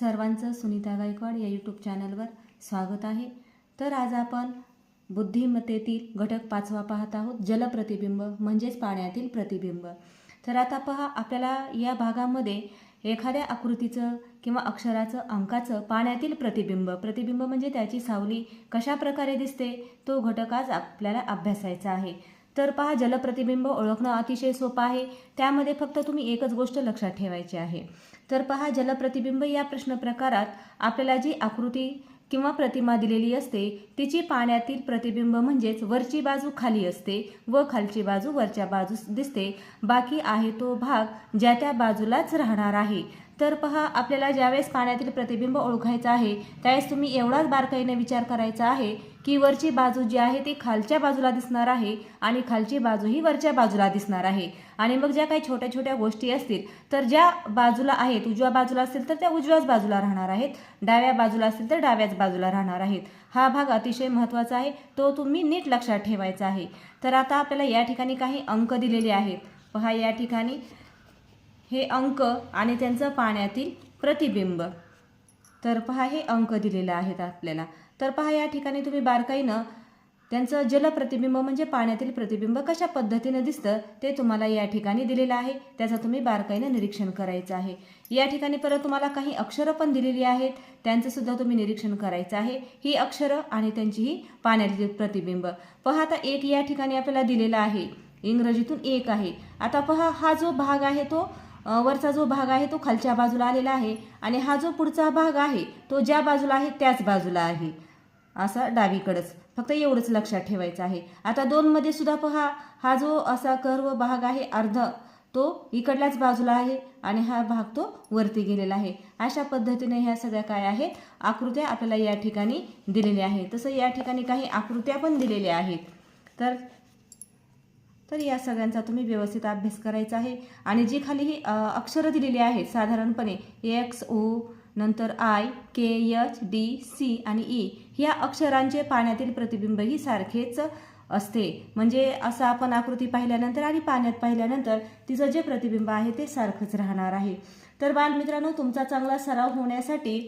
सर्वांचं सुनीता गायकवाड या यूट्यूब चॅनलवर स्वागत आहे. तर आज आपण बुद्धिमत्तेतील घटक पाचवा पाहत आहोत जलप्रतिबिंब म्हणजेच पाण्यातील प्रतिबिंब. तर आता पहा आपल्याला या भागामध्ये एखाद्या आकृतीचं किंवा अक्षराचं अंकाचं पाण्यातील प्रतिबिंब. प्रतिबिंब म्हणजे त्याची सावली कशा प्रकारे दिसते? तो घटक आज आपल्याला अभ्यासायचा आहे. तर पहा जलप्रतिबिंब ओळखणं अतिशय सोपं आहे. त्यामध्ये फक्त तुम्ही एकच गोष्ट लक्षात ठेवायची आहे. तर पहा जलप्रतिबिंब या प्रश्न प्रकारात आपल्याला जी आकृती किंवा प्रतिमा दिलेली असते तिची पाण्यातील प्रतिबिंब म्हणजेच वरची बाजू खाली असते व खालची बाजू वरच्या बाजूस दिसते. बाकी आहे तो भाग ज्या त्या बाजूलाच राहणार आहे. तर पहा आपल्याला ज्यावेळेस पाण्यातील प्रतिबिंब ओळखायचं आहे त्यावेळेस तुम्ही एवढाच बारकाईने विचार करायचा आहे की वरची बाजू जी आहे ती खालच्या बाजूला दिसणार आहे आणि खालची बाजू ही वरच्या बाजूला दिसणार आहे. आणि मग ज्या काही छोट्या छोट्या गोष्टी असतील तर ज्या बाजूला आहेत उजव्या बाजूला असतील तर त्या उजव्याच बाजूला राहणार आहेत. डाव्या बाजूला असतील तर डाव्याच बाजूला राहणार आहेत. हा भाग अतिशय महत्त्वाचा आहे तो तुम्ही नीट लक्षात ठेवायचा आहे. तर आता आपल्याला या ठिकाणी काही अंक दिलेले आहेत. पहा या ठिकाणी हे अंक आणि त्यांचं पाण्यातील प्रतिबिंब. तर पहा हे अंक दिलेलं आहेत आपल्याला. तर पहा या ठिकाणी तुम्ही बारकाईनं त्यांचं जलप्रतिबिंब म्हणजे पाण्यातील प्रतिबिंब कशा पद्धतीनं दिसतं ते तुम्हाला या ठिकाणी दिलेलं आहे. त्याचं तुम्ही बारकाईनं निरीक्षण करायचं आहे. या ठिकाणी परत तुम्हाला काही अक्षरं पण दिलेली आहेत. त्यांचंसुद्धा तुम्ही निरीक्षण करायचं आहे. ही अक्षरं आणि त्यांची ही पाण्यातील प्रतिबिंब. पहा आता एक या ठिकाणी आपल्याला दिलेला आहे. इंग्रजीतून एक आहे. आता पहा हा जो भाग आहे तो वरचा जो भाग आहे तो खालच्या बाजूला आलेला आहे आणि हा जो पुढचा भाग आहे तो ज्या बाजूला आहे त्याच बाजूला आहे. असा डावीकडंच. फक्त एवढंच लक्षात ठेवायचं आहे. आता दोनमध्ये सुद्धा पहा हा जो असा कर्व भाग आहे अर्ध तो इकडल्याच बाजूला आहे आणि हा भाग तो वरती गेलेला आहे. अशा पद्धतीने ह्या सगळ्या काय आहेत? आकृत्या आपल्याला या ठिकाणी दिलेल्या आहेत. तसं या ठिकाणी काही आकृत्या पण दिलेल्या आहेत. तर तर या सगळ्यांचा तुम्ही व्यवस्थित अभ्यास करायचा आहे. आणि जी खाली ही अक्षरं दिलेली आहेत साधारणपणे एक्स ओ नंतर I K H D C आणि ई ह्या अक्षरांचे पाण्यातील प्रतिबिंब ही सारखेच असते. म्हणजे असं आपण आकृती पाहिल्यानंतर आणि पाण्यात पाहिल्यानंतर तिचं जे प्रतिबिंब आहे ते सारखंच राहणार आहे. तर बालमित्रांनो तुमचा चांगला सराव होण्यासाठी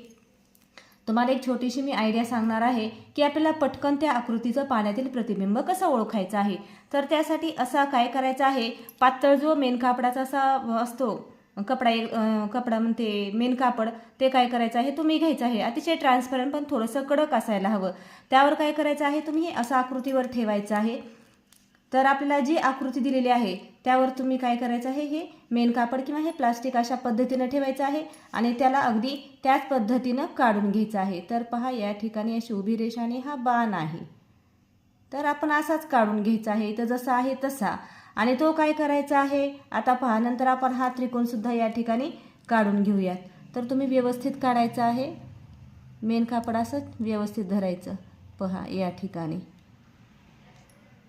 तुम्हाला एक छोटीशी मी आयडिया सांगणार आहे की आपल्याला पटकन त्या आकृतीचं पाण्यातील प्रतिबिंब कसं ओळखायचं आहे. तर त्यासाठी असा काय करायचं आहे पातळ जो मेन कापडाचा असा असतो कपडा एक कपडा म्हणते मेन कापड ते काय करायचं आहे तुम्ही घ्यायचं आहे. अतिशय ट्रान्सपरंट पण थोडंसं कडक असायला हवं. त्यावर काय करायचं आहे तुम्ही असं आकृतीवर ठेवायचं आहे. तर आपल्याला जी आकृती दिलेली आहे त्यावर तुम्ही काय करायचं आहे हे मेन कापड किंवा हे प्लास्टिक अशा पद्धतीनं ठेवायचं आहे आणि त्याला अगदी त्याच पद्धतीनं काढून घ्यायचं आहे. तर पहा या ठिकाणी अशी उभी रेषाने हा बाण आहे. तर आपण असाच काढून घ्यायचा आहे तर जसा आहे तसा. आणि तो काय करायचा आहे आता पहा नंतर आपण हा त्रिकोणसुद्धा या ठिकाणी काढून घेऊयात. तर तुम्ही व्यवस्थित काढायचं आहे. मेन कापड असं व्यवस्थित धरायचं. पहा या ठिकाणी.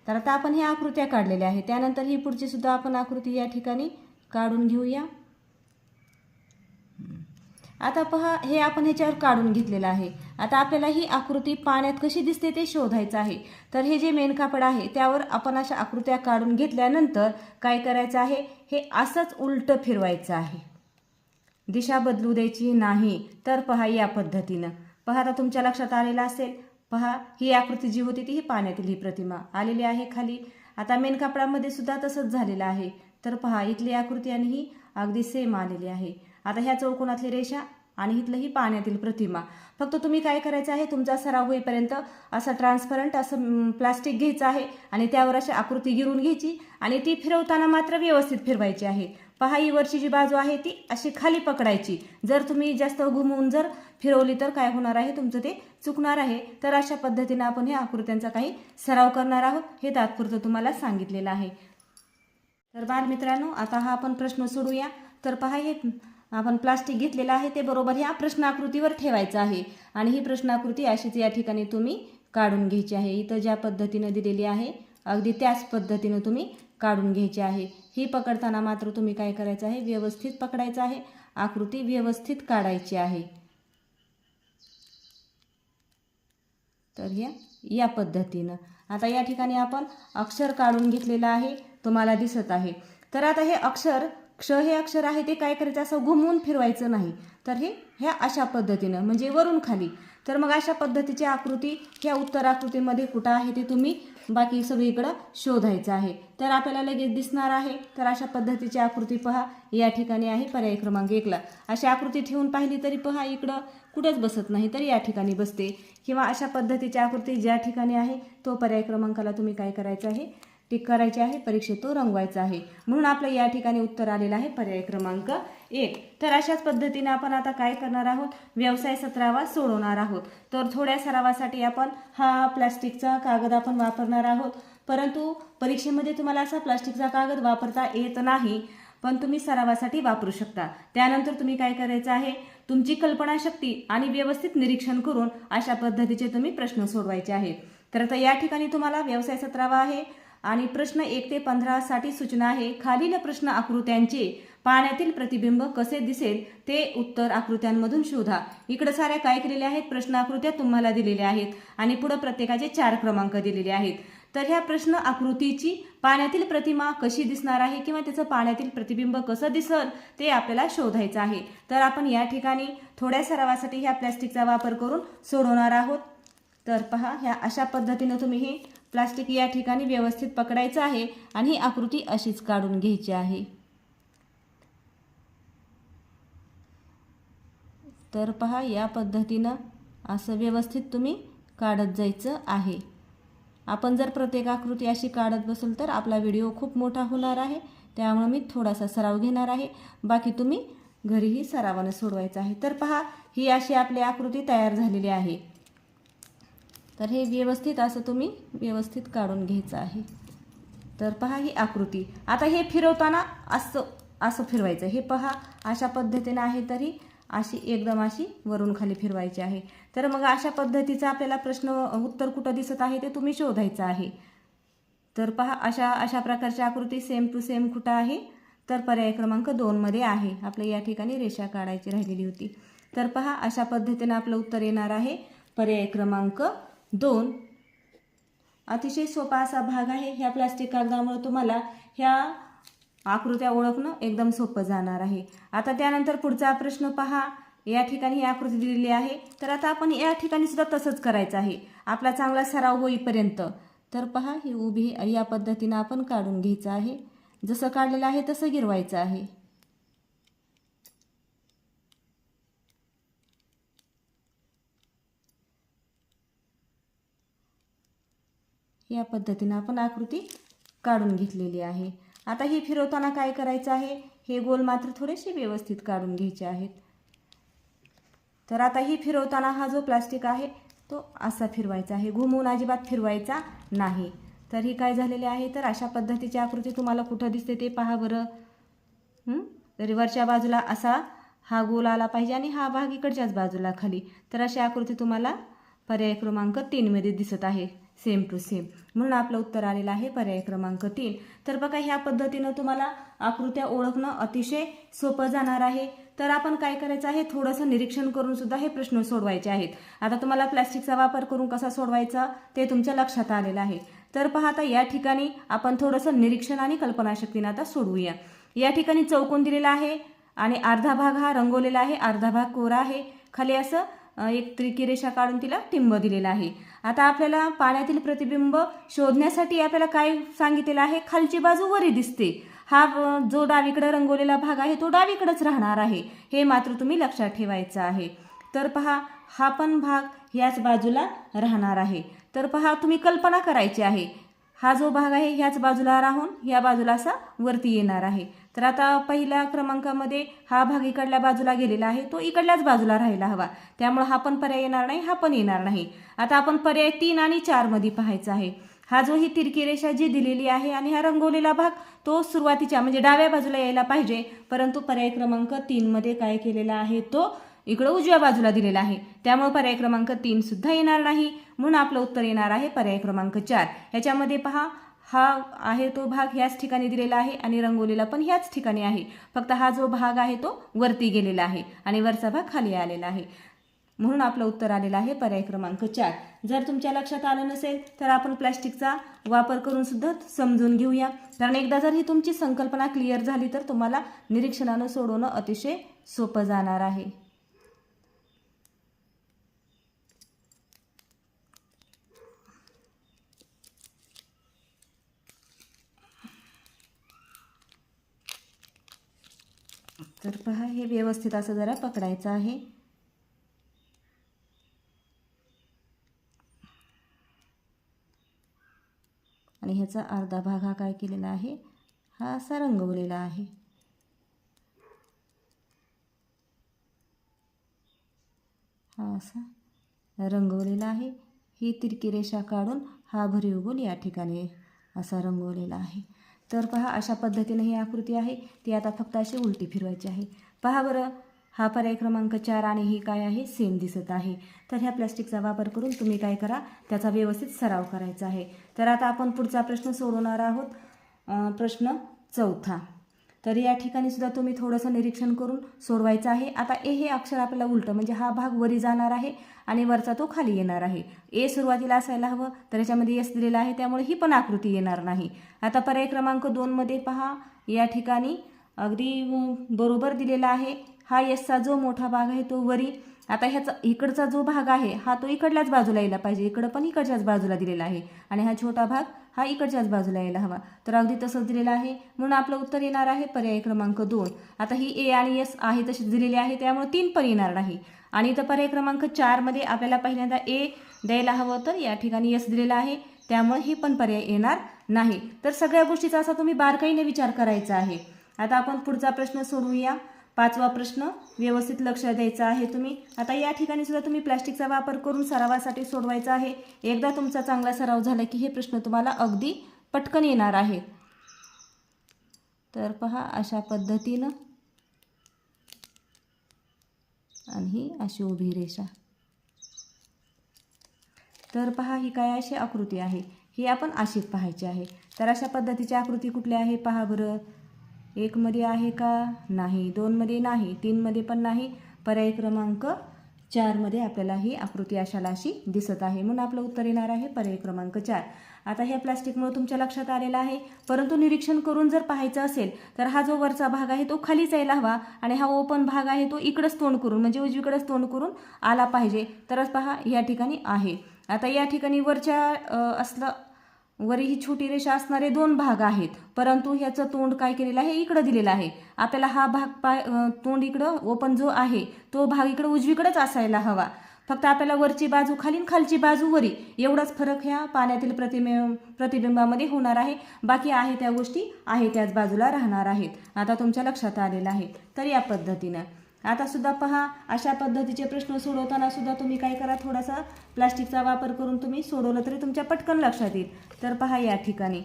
तर आता आपण ह्या आकृत्या काढलेल्या आहेत. त्यानंतर ही पुढची सुद्धा आपण आकृती या ठिकाणी काढून घेऊया. आता पहा हे आपण ह्याच्यावर काढून घेतलेलं आहे. आता आपल्याला ही आकृती पाण्यात कशी दिसते ते शोधायचं आहे. तर हे जे मेन कापड आहे त्यावर आपण अशा आकृत्या काढून घेतल्यानंतर काय करायचं आहे? हे असंच उलटं फिरवायचं आहे. दिशा बदलू द्यायची नाही. तर पहा या पद्धतीनं. पहा आता तुमच्या लक्षात आलेलं असेल. पहा ही आकृती जी होती ती ही पाण्यातील ही प्रतिमा. आलेली आहे खाली. आता मेन कापडामध्ये सुद्धा तसंच झालेलं आहे. तर पहा इथली आकृती आणि ही अगदी सेम आलेली आहे. आता ह्या चौकोनातली रेषा आणि इथलं ही पाण्यातील प्रतिमा. फक्त तुम्ही काय करायचं आहे तुमचा सराव होईपर्यंत असं ट्रान्सपरंट असं प्लास्टिक घ्यायचं आहे आणि त्यावर अशी आकृती गिरून घ्यायची आणि ती फिरवताना मात्र व्यवस्थित फिरवायची आहे. पहा ही वरची जी बाजू आहे ती अशी खाली पकडायची. जर तुम्ही जास्त घुमवून जर फिरवली तर काय होणार आहे? तुमचं ते चुकणार आहे. तर अशा पद्धतीनं आपण ह्या आकृत्यांचा काही सराव करणार आहोत. हे तात्पुरतं तुम्हाला सांगितलेलं आहे. तर बालमित्रांनो आता हा आपण प्रश्न सोडूया. तर पहा हे आपण प्लास्टिक घेतलेलं आहे. ते बरोबर ह्या प्रश्नाकृतीवर ठेवायचं आहे. आणि ही प्रश्नाकृती अशीच या ठिकाणी तुम्ही काढून घ्यायची आहे. इथं ज्या पद्धतीनं दिलेली आहे अगदी त्याच पद्धतीनं तुम्ही काढून घ्यायची आहे. ही पकडताना मात्र तुम्ही काय करायचं आहे? व्यवस्थित पकडायचं आहे. आकृती व्यवस्थित काढायची आहे. तर या या पद्धतीनं. आता या ठिकाणी आपण अक्षर काढून घेतलेलं आहे. तुम्हाला दिसत आहे. तर आता हे अक्षर क्ष हे अक्षर आहे ते काय करायचं? असं घुमवून फिरवायचं नाही. तर हे ह्या अशा पद्धतीनं म्हणजे वरून खाली. तर मग अशा पद्धतीची आकृती ह्या उत्तर आकृतीमध्ये कुठं आहे ते तुम्ही बाकी सगळीकडं शोधायचं आहे. तर आपल्याला लगेच दिसणार आहे. तर अशा पद्धतीची आकृती पहा. या ठिकाणी आहे पर्याय क्रमांक एकला अशी आकृती ठेवून पाहिली तरी पहा इकडं कुठंच बसत नाही तर या ठिकाणी बसते. किंवा अशा पद्धतीची आकृती ज्या ठिकाणी आहे तो पर्याय क्रमांकाला तुम्ही काय करायचं आहे? टिक करायची आहे परीक्षेत तो रंगवायचा आहे. म्हणून आपलं या ठिकाणी उत्तर आलेलं आहे पर्याय क्रमांक एक. तर अशाच पद्धतीने आपण आता काय करणार आहोत? व्यवसाय सत्रावा सोडवणार आहोत. तर थोड्या सरावासाठी आपण हा प्लास्टिकचा कागद आपण वापरणार आहोत. परंतु परीक्षेमध्ये तुम्हाला असा प्लास्टिकचा कागद वापरता येत नाही पण तुम्ही सरावासाठी वापरू शकता. त्यानंतर तुम्ही काय करायचं आहे? तुमची कल्पनाशक्ती आणि व्यवस्थित निरीक्षण करून अशा पद्धतीचे तुम्ही प्रश्न सोडवायचे आहेत. तर आता या ठिकाणी तुम्हाला व्यवसाय सत्रावा आहे. आणि प्रश्न एक ते पंधरासाठी सूचना आहे. खालील प्रश्न आकृत्यांचे पाण्यातील प्रतिबिंब कसे दिसेल ते उत्तर आकृत्यांमधून शोधा. इकडे साऱ्या काय केलेल्या आहेत? प्रश्न आकृत्या तुम्हाला दिलेल्या आहेत आणि पुढे प्रत्येकाचे चार क्रमांक दिलेले आहेत. तर ह्या प्रश्न आकृतीची पाण्यातील प्रतिमा कशी दिसणार आहे किंवा त्याचं पाण्यातील प्रतिबिंब कसं दिसल ते आपल्याला शोधायचं आहे. तर आपण या ठिकाणी थोड्या सरावासाठी ह्या प्लॅस्टिकचा वापर करून सोडवणार आहोत. तर पहा ह्या अशा पद्धतीनं तुम्ही हे प्लास्टिक या ठिकाणी व्यवस्थित पकडायचं आहे आणि ही आकृती अशीच काढून घ्यायची आहे. तर पहा या पद्धतीनं असं व्यवस्थित तुम्ही काढत जायचं आहे. आपण जर प्रत्येक आकृती अशी काढत बसेल तर आपला व्हिडिओ खूप मोठा होणार आहे. त्यामुळे मी थोडासा सराव घेणार आहे. बाकी तुम्ही घरीही सरावानं सोडवायचं आहे. तर पहा ही अशी आपली आकृती तयार झालेली आहे. तर हे व्यवस्थित असं तुम्ही व्यवस्थित काढून घ्यायचं आहे. तर पहा ही आकृती. आता हे फिरवताना असं असं फिरवायचं. हे पहा अशा पद्धतीनं आहे तरी अशी एकदम अशी वरून खाली फिरवायची आहे. तर मग अशा पद्धतीचा आपल्याला प्रश्न उत्तर कुठं दिसत आहे ते तुम्ही शोधायचं आहे. तर पहा अशा अशा प्रकारची आकृती सेम टू सेम कुठं आहे? तर पर्याय क्रमांक दोनमध्ये आहे. आपल्या या ठिकाणी रेषा काढायची राहिलेली होती. तर पहा अशा पद्धतीनं आपलं उत्तर येणार आहे. पर्याय क्रमांक दोन. अतिशय सोपा असा भाग आहे. ह्या प्लास्टिक कागदामुळे तुम्हाला ह्या आकृत्या ओळखणं एकदम सोपं जाणार आहे. आता त्यानंतर पुढचा प्रश्न पहा. या ठिकाणी ही आकृती दिलेली आहे. तर आता आपण या ठिकाणी सुद्धा तसंच करायचं आहे. आपला चांगला सराव होईपर्यंत. तर पहा ही उभी या पद्धतीनं आपण काढून घ्यायचं आहे. जसं काढलेलं आहे तसं गिरवायचं आहे. या पद्धतीनं आपण आकृती काढून घेतलेली आहे. आता ही फिरवताना काय करायचं आहे? हे गोल मात्र थोडेसे व्यवस्थित काढून घ्यायचे आहेत. तर आता ही फिरवताना हा जो प्लास्टिक आहे तो असा फिरवायचा आहे. घुमवून अजिबात फिरवायचा नाही. तर ही काय झालेली आहे? तर अशा पद्धतीची आकृती तुम्हाला कुठं दिसते ते पहा बरं. तरी वरच्या बाजूला असा हा गोल आला पाहिजे आणि हा भाग इकडच्याच बाजूला खाली. तर अशी आकृती तुम्हाला पर्याय क्रमांक तीनमध्ये दिसत आहे. सेम टू सेम म्हणून आपलं उत्तर आलेलं आहे पर्याय क्रमांक तीन. तर बघा ह्या पद्धतीनं तुम्हाला आकृत्या ओळखणं अतिशय सोपं जाणार आहे. तर आपण काय करायचं आहे? थोडंसं निरीक्षण करून सुद्धा हे प्रश्न सोडवायचे आहेत. आता तुम्हाला प्लॅस्टिकचा वापर करून कसा सोडवायचा ते तुमच्या लक्षात आलेलं आहे. तर पहा आता या ठिकाणी आपण थोडंसं निरीक्षण आणि कल्पनाशक्तीनं आता सोडवूया. या ठिकाणी चौकोन दिलेला आहे आणि अर्धा भाग हा रंगवलेला आहे अर्धा भाग कोरा आहे. खाली असं एक त्रिकी रेषा काढून तिला टिंब दिलेला आहे. आता आपल्याला पाण्यातील प्रतिबिंब शोधण्यासाठी आपल्याला काय सांगितलेलं आहे? खालची बाजू वरी दिसते. हा जो डावीकडे रंगवलेला भाग आहे तो डावीकडेच राहणार आहे. हे मात्र तुम्ही लक्षात ठेवायचं आहे. तर पहा हा पण भाग ह्याच बाजूला राहणार आहे. तर पहा तुम्ही कल्पना करायची आहे. हा जो भाग आहे ह्याच बाजूला राहून ह्या बाजूला असा वरती येणार आहे. तर आता पहिल्या क्रमांकामध्ये हा भाग इकडल्या बाजूला गेलेला आहे. तो इकडल्याच बाजूला राहायला हवा. त्यामुळे हा पण पर्याय येणार नाही हा पण येणार नाही. आता आपण पर्याय तीन आणि चारमध्ये पाहायचा आहे. हा जो ही तिरकी रेषा जी दिलेली आहे आणि हा रंगवलेला भाग तो सुरुवातीच्या म्हणजे डाव्या बाजूला यायला पाहिजे. परंतु पर्याय क्रमांक तीनमध्ये काय केलेला आहे तो इकडं उजव्या बाजूला दिलेला आहे. त्यामुळे पर्याय क्रमांक तीन सुद्धा येणार नाही. म्हणून आपलं उत्तर येणार आहे पर्याय क्रमांक चार. ह्याच्यामध्ये पहा हा आहे तो भाग ह्याच ठिकाणी दिलेला आहे आणि रंगवलेला पण ह्याच ठिकाणी आहे. फक्त हा जो भाग आहे तो वरती गेलेला आहे आणि वरचा भाग खाली आलेला आहे. म्हणून आपलं उत्तर आलेलं आहे पर्याय क्रमांक चार. जर तुमच्या लक्षात आलं नसेल तर आपण प्लॅस्टिकचा वापर करून सुद्धा समजून घेऊया. कारण एकदा जर ही तुमची संकल्पना क्लिअर झाली तर तुम्हाला निरीक्षणानं सोडवणं अतिशय सोपं जाणार आहे. तर पहा हे व्यवस्थित असं जरा पकडायचं आहे. आणि ह्याचा अर्धा भाग हा काय केलेला आहे? हा असा रंगवलेला आहे. हा असा रंगवलेला आहे. ही तिरकी रेषा काढून हा भरीव गोल या ठिकाणी असा रंगवलेला आहे. तर पहा अशा पद्धतीने ही आकृती आहे. ती आता फक्त अशी उलटी फिरवायची आहे. पहा बरं हा पर्याय क्रमांक चार आणि ही काय आहे? सेम दिसत आहे. तर ह्या प्लॅस्टिकचा वापर करून तुम्ही काय करा त्याचा व्यवस्थित सराव करायचा आहे. तर आता आपण पुढचा प्रश्न सोडवणार आहोत. प्रश्न चौथा. तर या ठिकाणी सुद्धा तुम्ही थोडंसं निरीक्षण करून सोडवायचं आहे. आता ए हे अक्षर आपल्याला उलटं म्हणजे हा भाग वरी जाणार आहे आणि वरचा तो खाली येणार आहे. ए सुरुवातीला असायला हवं तर याच्यामध्ये यस दिलेला आहे त्यामुळे ही पण आकृती येणार नाही. आता पर्याय क्रमांक दोनमध्ये पहा. या ठिकाणी अगदी बरोबर दिलेला आहे. हा यसचा जो मोठा भाग आहे तो वरी आता ह्याचा इकडचा जो भाग आहे हा तो इकडल्याच बाजूला यायला पाहिजे. इकडं पण इकडच्याच बाजूला दिलेला आहे. आणि हा छोटा भाग हा इकडच्याच बाजूला यायला हवा. तर अगदी तसंच दिलेलं आहे. म्हणून आपलं उत्तर येणार आहे पर्याय क्रमांक दोन. आता ही ए आणि एस आहे तशीच दिलेली आहे त्यामुळे तीन पण येणार नाही. आणि इथं पर्याय क्रमांक चारमध्ये आपल्याला पहिल्यांदा ए द्यायला हवं तर या ठिकाणी एस दिलेला आहे. त्यामुळे हे पण पर्याय येणार नाही. तर सगळ्या गोष्टीचा असा तुम्ही बारकाईने विचार करायचा आहे. आता आपण पुढचा प्रश्न सोडवूया. पाचवा प्रश्न व्यवस्थित लक्ष द्यायचं आहे तुम्ही. आता या ठिकाणी सुद्धा तुम्ही प्लॅस्टिकचा वापर करून सरावासाठी सोडवायचा आहे. एकदा तुमचा चांगला सराव झाला की हे प्रश्न तुम्हाला अगदी पटकन येणार आहेत तर पहा अशा पद्धतीनं. आणि ही अशी उभी रेषा. तर पहा ही काय अशी आकृती आहे? ही आपण अशीच पाहायची आहे. तर अशा पद्धतीची आकृती कुठली आहे? पहा बरं. एकमध्ये आहे का? नाही. दोनमध्ये नाही. तीनमध्ये पण नाही. पर्याय क्रमांक चारमध्ये आपल्याला ही आकृती अशाला अशी दिसत आहे. म्हणून आपलं उत्तर येणार आहे पर्याय क्रमांक चार. आता ह्या प्लास्टिकमुळे तुमच्या लक्षात आलेलं आहे. परंतु निरीक्षण करून जर पाहायचं असेल तर हा जो वरचा भाग आहे तो खालीच यायला हवा आणि हा ओपन भाग आहे तो इकडंच तोंड करून म्हणजे उजवीकडंच तोंड करून आला पाहिजे. तरच पहा या ठिकाणी आहे. आता या ठिकाणी वरच्या असलं वर ही छोटी रेषा असणारे दोन भाग आहेत. परंतु ह्याचं तोंड काय केलेलं आहे? इकडं दिलेलं आहे. आपल्याला हा भाग पाय तोंड इकडं ओपन जो आहे तो भाग इकडं उजवीकडेच असायला हवा. फक्त आपल्याला वरची बाजू खाली आणि खालची बाजू वरी. एवढाच फरक ह्या पाण्यातील प्रतिमे प्रतिबिंबामध्ये होणार आहे. बाकी आहे त्या गोष्टी आहे त्याच बाजूला राहणार आहेत. आता तुमच्या लक्षात आलेलं आहे. तर या पद्धतीनं. आता सुद्धा पहा अशा पद्धतीचे प्रश्न सोडवताना सुद्धा तुम्ही काय करा थोडासा प्लास्टिकचा वापर करून तुम्ही सोडवलं तरी तुमच्या पटकन लक्षात येईल. तर पहा या ठिकाणी.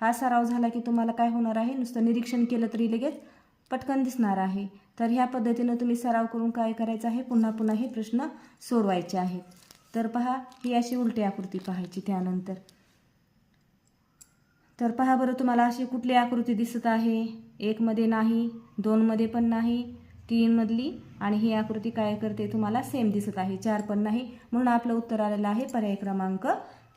हा सराव झाला की तुम्हाला काय होणार आहे? नुसतं निरीक्षण केलं तरी लगेच पटकन दिसणार आहे. तर ह्या पद्धतीनं तुम्ही सराव करून काय करायचं आहे? पुन्हा पुन्हा हे प्रश्न सोडवायचे आहेत. तर पहा ही अशी उलटी आकृती पाहायची त्यानंतर. तर पहा बरं तुम्हाला अशी कुठली आकृती दिसत आहे? एकमध्ये नाही दोनमध्ये पण नाही तीनमधली आणि ही आकृती काय करते तुम्हाला सेम दिसत आहे. चार पण नाही म्हणून आपलं उत्तर आलेलं आहे पर्याय क्रमांक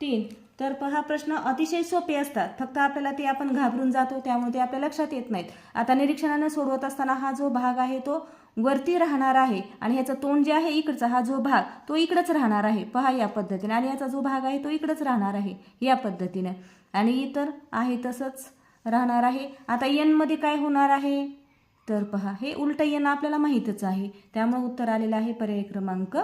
तीन. तर पहा प्रश्न अतिशय सोपे असतात. फक्त आपल्याला ते आपण घाबरून जातो त्यामुळे ते आपल्या लक्षात येत नाहीत. आता निरीक्षणानं सोडवत असताना हा जो भाग आहे तो वरती राहणार आहे आणि ह्याचं तोंड जे आहे इकडचा हा जो भाग तो इकडंच राहणार आहे. पहा या पद्धतीने. आणि याचा जो भाग आहे तो इकडंच राहणार आहे या पद्धतीने. आणि इतर आहे तसंच राहणार आहे. आता यनमध्ये काय होणार आहे? तर पहा हे उलटं यन आपल्याला माहीतच आहे. त्यामुळे उत्तर आलेलं आहे पर्याय क्रमांक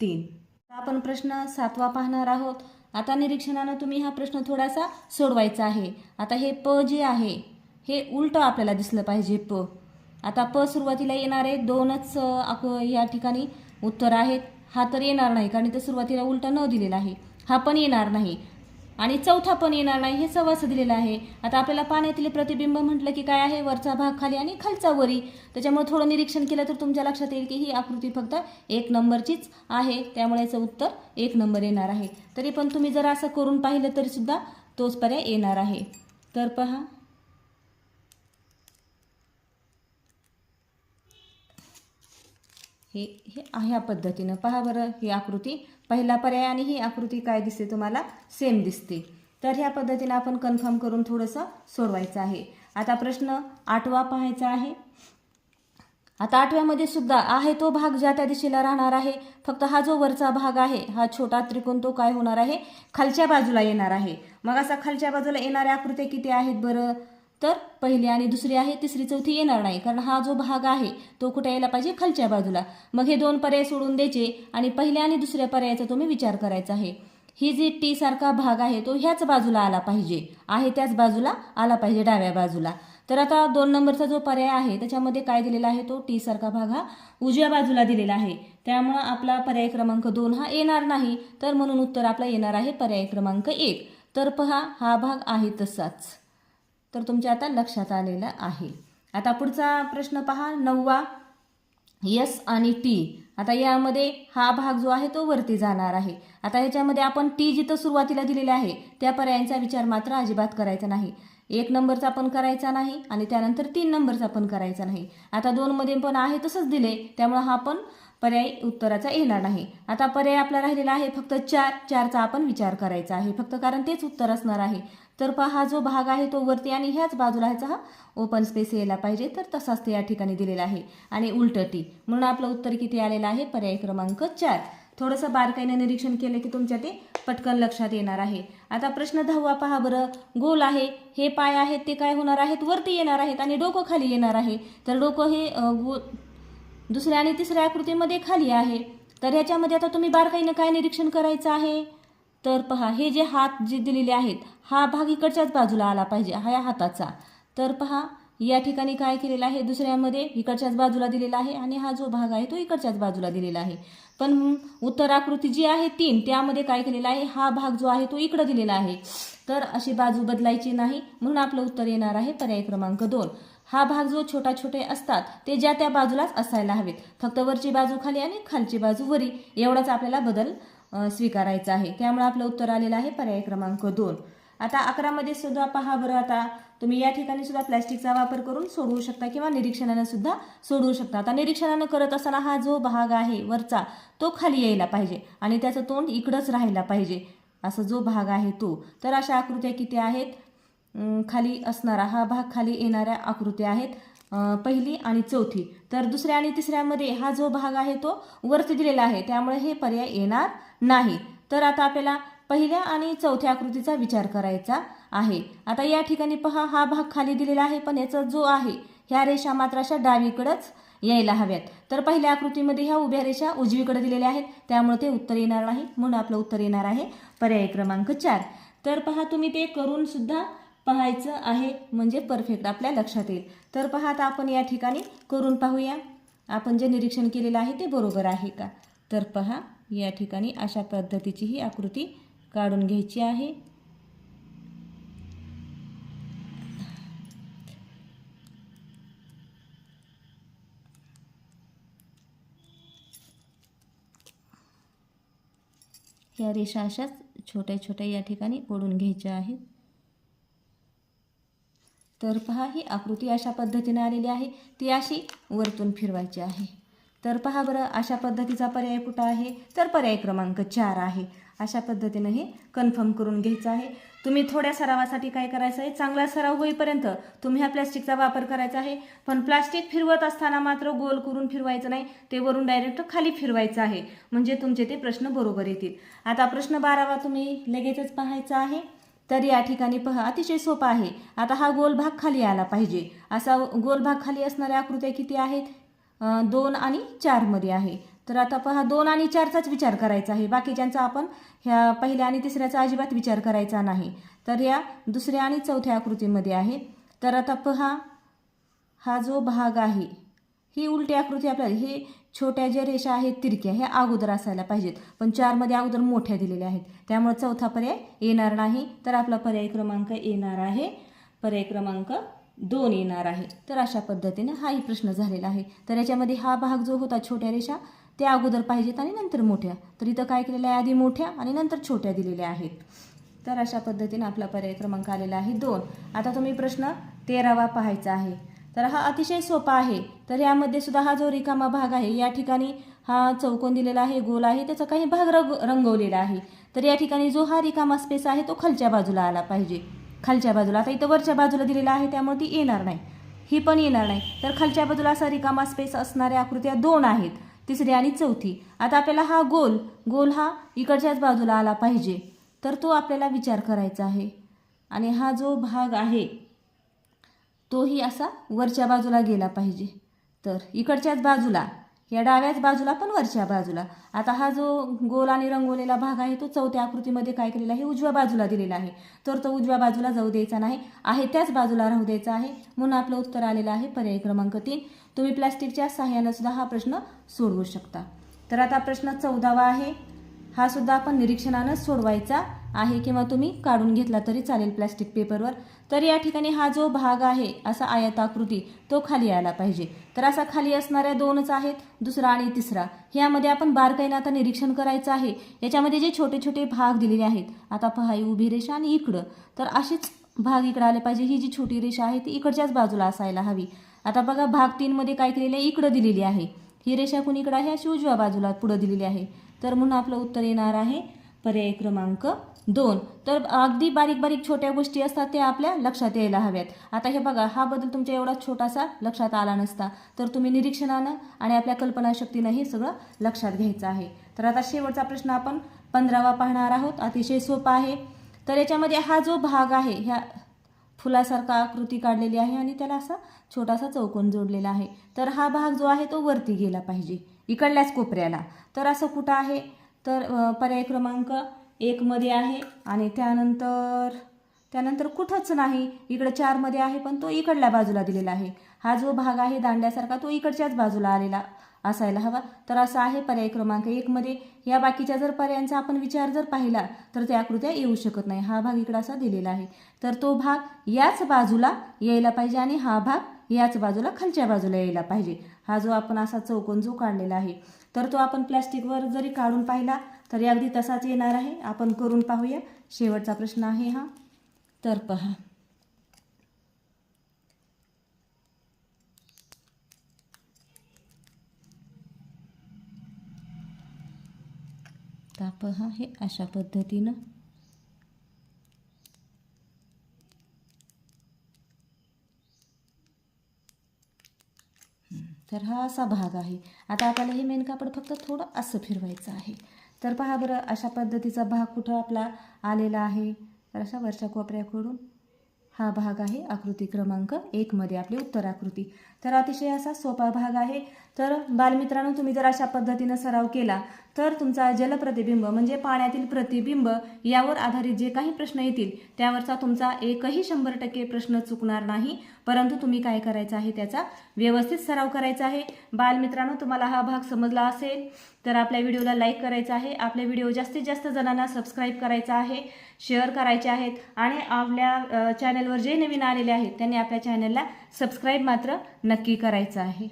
तीन. आपण प्रश्न सातवा पाहणार आहोत. आता निरीक्षणानं तुम्ही हा प्रश्न थोडासा सोडवायचा आहे. आता हे प जे आहे हे उलटं आपल्याला दिसलं पाहिजे प. आता प सुरुवातीला येणारे दोनच अ, आक या ठिकाणी उत्तर आहेत. हा तर येणार नाही कारण इथं सुरुवातीला उलटा न दिलेला आहे. हा पण येणार नाही. आणि चौथा पण येणार नाही हे सवास दिलेलं आहे. आता आपल्याला पाण्यातील प्रतिबिंब म्हटलं की काय आहे? वरचा भाग खाली आणि खालचा वरी. त्याच्यामुळे थोडं निरीक्षण केलं तर तुमच्या लक्षात येईल की ही आकृती फक्त एक नंबरचीच आहे. त्यामुळे याचं उत्तर एक नंबर येणार आहे. तरी पण तुम्ही जर असं करून पाहिलं तरीसुद्धा तोच पर्याय येणार आहे. तर पहा. हे हे ह्या पद्धतीनं. पहा बरं ही आकृती. पहिला पर्याय आणि ही आकृती काय दिसते तुम्हाला? सेम दिसते. तर ह्या पद्धतीनं आपण कन्फर्म करून थोडंसं सोडवायचं आहे. आता प्रश्न आठवा पाहायचा आहे. आता आठव्यामध्ये सुद्धा आहे तो भाग ज्या त्या दिशेला राहणार आहे. फक्त हा जो वरचा भाग आहे हा छोटा त्रिकोण तो काय होणार आहे? खालच्या बाजूला येणार आहे. मग असा खालच्या बाजूला येणाऱ्या आकृत्या किती आहेत बरं? तर पहिली आणि दुसरी आहे तिसरी चौथी येणार नाही कारण हा जो भाग आहे तो कुठे यायला पाहिजे? खालच्या बाजूला. मग हे दोन पर्याय सोडून द्यायचे आणि पहिल्या आणि दुसऱ्या पर्यायाचा तुम्ही विचार करायचा आहे. ही जी टी सारखा भाग आहे तो ह्याच बाजूला आला पाहिजे. आहे त्याच बाजूला आला पाहिजे डाव्या बाजूला. तर आता दोन नंबरचा जो पर्याय आहे त्याच्यामध्ये काय दिलेला आहे तो? टी सारखा भाग हा उजव्या बाजूला दिलेला आहे. त्यामुळं आपला पर्याय क्रमांक दोन हा येणार नाही. तर म्हणून उत्तर आपला येणार आहे पर्याय क्रमांक एक. तर पहा हा भाग आहे तसाच. तर तुमच्या आता लक्षात आलेलं आहे. आता पुढचा प्रश्न पहा नववा. यस आणि टी आता यामध्ये हा भाग जो आहे तो वरती जाणार आहे. आता ह्याच्यामध्ये आपण टी जिथं सुरुवातीला दिलेले आहे त्या पर्यायांचा विचार मात्र अजिबात करायचा नाही. एक नंबरचा पण करायचा नाही आणि त्यानंतर तीन नंबरचा पण करायचा नाही. आता दोनमध्ये पण आहे तसंच दिले त्यामुळे हा पण पर्याय उत्तराचा येणार नाही. आता पर्याय आपला राहिलेला आहे फक्त चार चारचा आपण विचार करायचा आहे. फक्त कारण तेच उत्तर असणार आहे. तर पहा हा जो भाग आहे तो वरती आणि ह्याच बाजूला ह्याचा हा ओपन स्पेस यायला पाहिजे. तर तसाच ते या ठिकाणी दिलेला आहे. आणि उलट टी. म्हणून आपलं उत्तर किती आलेलं आहे? पर्याय क्रमांक चार. थोडंसं बारकाईनं निरीक्षण केलं की तुमच्या ते पटकन लक्षात येणार आहे. आता प्रश्न दहावा पहा बरं. गोल आहे. हे पाय आहेत ते काय होणार आहेत? वरती येणार आहेत आणि डोकं खाली येणार आहे. तर डोकं हे गो दुसऱ्या आणि तिसऱ्या आकृतीमध्ये खाली आहे. तर ह्याच्यामध्ये आता तुम्ही बारकाईनं काय निरीक्षण करायचं आहे? तर पहा हे जे हात जे दिलेले आहेत हा भाग इकडच्याच बाजूला आला पाहिजे हा या हाताचा. तर पहा या ठिकाणी काय केलेलं आहे? दुसऱ्यामध्ये इकडच्याच बाजूला दिलेला आहे आणि हा जो भाग आहे तो इकडच्याच बाजूला दिलेला आहे. पण उत्तर आकृती जी आहे तीन त्यामध्ये काय केलेला आहे? हा भाग जो आहे तो इकडं दिलेला आहे. तर अशी बाजू बदलायची नाही म्हणून आपलं उत्तर येणार आहे पर्याय क्रमांक दोन. हा भाग जो छोटा छोटे असतात ते ज्या त्या बाजूलाच असायला हवेत. फक्त वरची बाजू खाली आणि खालची बाजू वरी. एवढाच आपल्याला बदल स्वीकारायचा आहे. त्यामुळे आपलं उत्तर आलेलं आहे पर्याय क्रमांक दोन. आता अकरामध्ये सुद्धा पहा बरं आता. तुम्ही या ठिकाणी सुद्धा प्लॅस्टिकचा वापर करून सोडवू शकता किंवा निरीक्षणानं सुद्धा सोडवू शकता. आता निरीक्षणानं करत असताना हा जो भाग आहे वरचा तो खाली यायला पाहिजे आणि त्याचं तोंड इकडंच राहायला पाहिजे. असा जो भाग आहे तो. तर अशा आकृत्या किती आहेत? खाली असणारा हा भाग खाली येणाऱ्या आकृत्या आहेत. पहिली आणि चौथी. तर दुसऱ्या आणि तिसऱ्यामध्ये हा जो भाग आहे तो वरती दिलेला आहे. त्यामुळे हे पर्याय येणार नाही. तर आता आपल्याला पहिल्या आणि चौथ्या आकृतीचा विचार करायचा आहे. आता या ठिकाणी पहा हा भाग खाली दिलेला आहे पण याचा जो आहे ह्या रेषा मात्र अशा डावीकडंच यायला हव्यात. तर पहिल्या आकृतीमध्ये ह्या उभ्या रेषा उजवीकडे दिलेल्या आहेत. त्यामुळे ते उत्तर येणार नाही म्हणून आपलं उत्तर येणार आहे पर्याय क्रमांक चार. तर पहा तुम्ही ते करून सुद्धा पाहायचं आहे म्हणजे परफेक्ट आपल्या लक्षात येईल. तर पहा आता आपण या ठिकाणी करून पाहूया. आपण जे निरीक्षण केलेलं आहे ते बरोबर आहे का? तर पहा या ठिकाणी अशा पद्धतीची ही आकृती काढून घ्यायची आहे. या रेषा अशाच छोट्या छोट्या या ठिकाणी ओढून घ्यायच्या आहेत. तर पहा ही आकृती अशा पद्धतीने आलेली आहे. ती अशी वरतून फिरवायची आहे. तर पहा बरं अशा पद्धतीचा पर्याय कुठं आहे? तर पर्याय क्रमांक चार आहे. अशा पद्धतीनं हे कन्फर्म करून घ्यायचं आहे. तुम्ही थोड्या सरावासाठी काय करायचं आहे? चांगला सराव होईपर्यंत तुम्ही ह्या प्लॅस्टिकचा वापर करायचा आहे. पण प्लास्टिक फिरवत असताना मात्र गोल करून फिरवायचं नाही. ते वरून डायरेक्ट खाली फिरवायचं आहे. म्हणजे तुमचे ते प्रश्न बरोबर येतील. आता प्रश्न बारावा तुम्ही लगेचच पाहायचा आहे. तर या ठिकाणी पहा अतिशय सोपा आहे. आता हा गोल भाग खाली आला पाहिजे. असा गोल भाग खाली असणाऱ्या आकृत्या किती आहेत? दोन आणि चारमध्ये आहे. तर आता पहा दोन आणि चारचाच विचार करायचा आहे. बाकीच्यांचा आपण ह्या पहिल्या आणि तिसऱ्याचा अजिबात विचार करायचा नाही. तर या दुसऱ्या आणि चौथ्या आकृतीमध्ये आहे. तर आता पहा हा जो भाग आहे ही उलटी आकृती आपल्याला हे छोट्या ज्या रेषा आहेत तिरक्या ह्या अगोदर असायला पाहिजेत. पण चारमध्ये अगोदर मोठ्या दिलेल्या आहेत. त्यामुळे चौथा पर्याय येणार नाही. तर आपला पर्याय क्रमांक येणार आहे. पर्याय क्रमांक दोन येणार आहे. तर अशा पद्धतीने हाही प्रश्न झालेला आहे. तर याच्यामध्ये हा भाग जो होता छोट्या रेषा त्या अगोदर पाहिजेत आणि नंतर मोठ्या. तर इथं काय केलेलं आहे? आधी मोठ्या आणि नंतर छोट्या दिलेल्या आहेत. तर अशा पद्धतीने आपला पर्याय क्रमांक आलेला आहे दोन. आता तुम्ही प्रश्न तेरावा पाहायचा आहे. तर हा अतिशय सोपा आहे. तर यामध्ये सुद्धा हा जो रिकामा भाग आहे या ठिकाणी हा चौकोन दिलेला आहे गोल आहे त्याचा काही भाग रंग रंगवलेला आहे. तर या ठिकाणी जो हा रिकामा स्पेस आहे तो खालच्या बाजूला आला पाहिजे. खालच्या बाजूला आता इथं वरच्या बाजूला दिलेला आहे त्यामुळे ती येणार नाही. ही पण येणार नाही. तर खालच्या बाजूला असा रिकामा स्पेस असणाऱ्या आकृत्या दोन आहेत तिसरी आणि चौथी. आता आपल्याला हा गोल गोल हा इकडच्याच बाजूला आला पाहिजे. तर तो आपल्याला विचार करायचा आहे. आणि हा जो भाग आहे तोही असा वरच्या बाजूला गेला पाहिजे. तर इकडच्याच बाजूला या डाव्याच बाजूला पण वरच्या बाजूला. आता हा जो गोल आणि रंगवलेला भाग आहे तो चौथ्या आकृतीमध्ये काय केलेला आहे? उजव्या बाजूला दिलेला आहे. तर तो उजव्या बाजूला जाऊ द्यायचा नाही आहे त्याच बाजूला राहू द्यायचा आहे. म्हणून आपलं उत्तर आलेलं आहे पर्याय क्रमांक तीन. तुम्ही प्लॅस्टिकच्या सहाय्यानं सुद्धा हा प्रश्न सोडवू शकता. तर आता प्रश्न चौदावा आहे. हा सुद्धा आपण निरीक्षणानं सोडवायचा आहे किंवा तुम्ही काढून घेतला तरी चालेल प्लॅस्टिक पेपरवर. तर या ठिकाणी हा जो भाग आहे असा आयताकृती तो खाली आला पाहिजे. तर असा खाली असणाऱ्या दोनच आहेत दुसरा आणि तिसरा. ह्यामध्ये आपण बारकाईनं आता निरीक्षण करायचं आहे. याच्यामध्ये जे छोटे छोटे भाग दिलेले आहेत आता पहा ही उभी रेषा आणि इकडं. तर असेच भाग इकडं आले पाहिजे. ही जी छोटी रेषा आहे ती इकडच्याच बाजूला असायला हवी. आता बघा भाग तीनमध्ये काय केलेलं आहे? इकडं दिलेली आहे. ही रेषा कुणीकडे आहे? अशी उजव्या बाजूला पुढं दिलेली आहे. तर म्हणून आपलं उत्तर येणार आहे पर्याय क्रमांक दोन. तर अगदी बारीक बारीक छोट्या गोष्टी असतात त्या आपल्या लक्षात यायला हव्यात. आता हे बघा हा बदल तुमच्या एवढा छोटासा लक्षात आला नसता. तर तुम्ही निरीक्षणानं आणि आपल्या कल्पनाशक्तीनं हे सगळं लक्षात घ्यायचं आहे. तर आता शेवटचा प्रश्न आपण पंधरावा पाहणार आहोत. अतिशय सोपा आहे. तर याच्यामध्ये हा जो भाग आहे ह्या फुलासारखा आकृती काढलेली आहे आणि त्याला असा छोटासा चौकोन जोडलेला आहे. तर हा भाग जो आहे तो वरती गेला पाहिजे इकडल्याच कोपऱ्याला. तर असं कुठं आहे? तर पर्याय क्रमांक एकमध्ये आहे आणि त्यानंतर त्यानंतर कुठंच नाही. इकडं चारमध्ये आहे पण तो इकडल्या बाजूला दिलेला आहे. हा जो भाग आहे दांड्यासारखा तो इकडच्याच बाजूला आलेला असायला हवा. तर असा आहे पर्याय क्रमांक एकमध्ये या बाकीच्या जर पर्यायांचा आपण विचार जर पाहिला तर त्या आकृत्या येऊ शकत नाही. हा भाग इकडं असा दिलेला आहे. तर तो भाग याच बाजूला यायला पाहिजे आणि हा भाग याच बाजूला खालच्या बाजूला यायला पाहिजे. हा जो आपण असा चौकोन जो काढलेला आहे तर तो आपण प्लॅस्टिकवर जरी काढून पाहिला तरी अगदी तसाच येणार आहे. आपण करून पाहूया. शेवटचा प्रश्न आहे हा. तर पहा. तर पहा हे अशा पद्धतीनं. तर हा असा भाग आहे. आता आपल्याला हे मेन कापड फक्त थोडं असं फिरवायचं आहे. तर पहा बरं अशा पद्धतीचा भाग कुठं आपला आलेला आहे? तर अशा वरच्या कोपऱ्याकडून हा भाग आहे आकृती क्रमांक एकमध्ये आपली उत्तर आकृती तर अतिशय असा सोपा भाग आहे. तर बालमित्रांनो तुम्ही जर अशा पद्धतीनं सराव केला तर तुमचा जलप्रतिबिंब म्हणजे पाण्यातील प्रतिबिंब यावर आधारित जे काही प्रश्न येतील त्यावरचा तुमचा एकही शंभर टक्के प्रश्न चुकणार नाही. परंतु तुम्ही काय करायचं आहे त्याचा व्यवस्थित सराव करायचा आहे. बालमित्रांनो तुम्हाला हा भाग समजला असेल तर आपल्या व्हिडिओला लाईक करायचा आहे. आपले व्हिडिओ जास्तीत जास्त जणांना सबस्क्राईब करायचा आहे शेअर करायचे आहेत आणि आपल्या चॅनलवर जे नवीन आलेले आहेत त्यांनी आपल्या चॅनलला सबस्क्राईब मात्र नक्की करायचं आहे.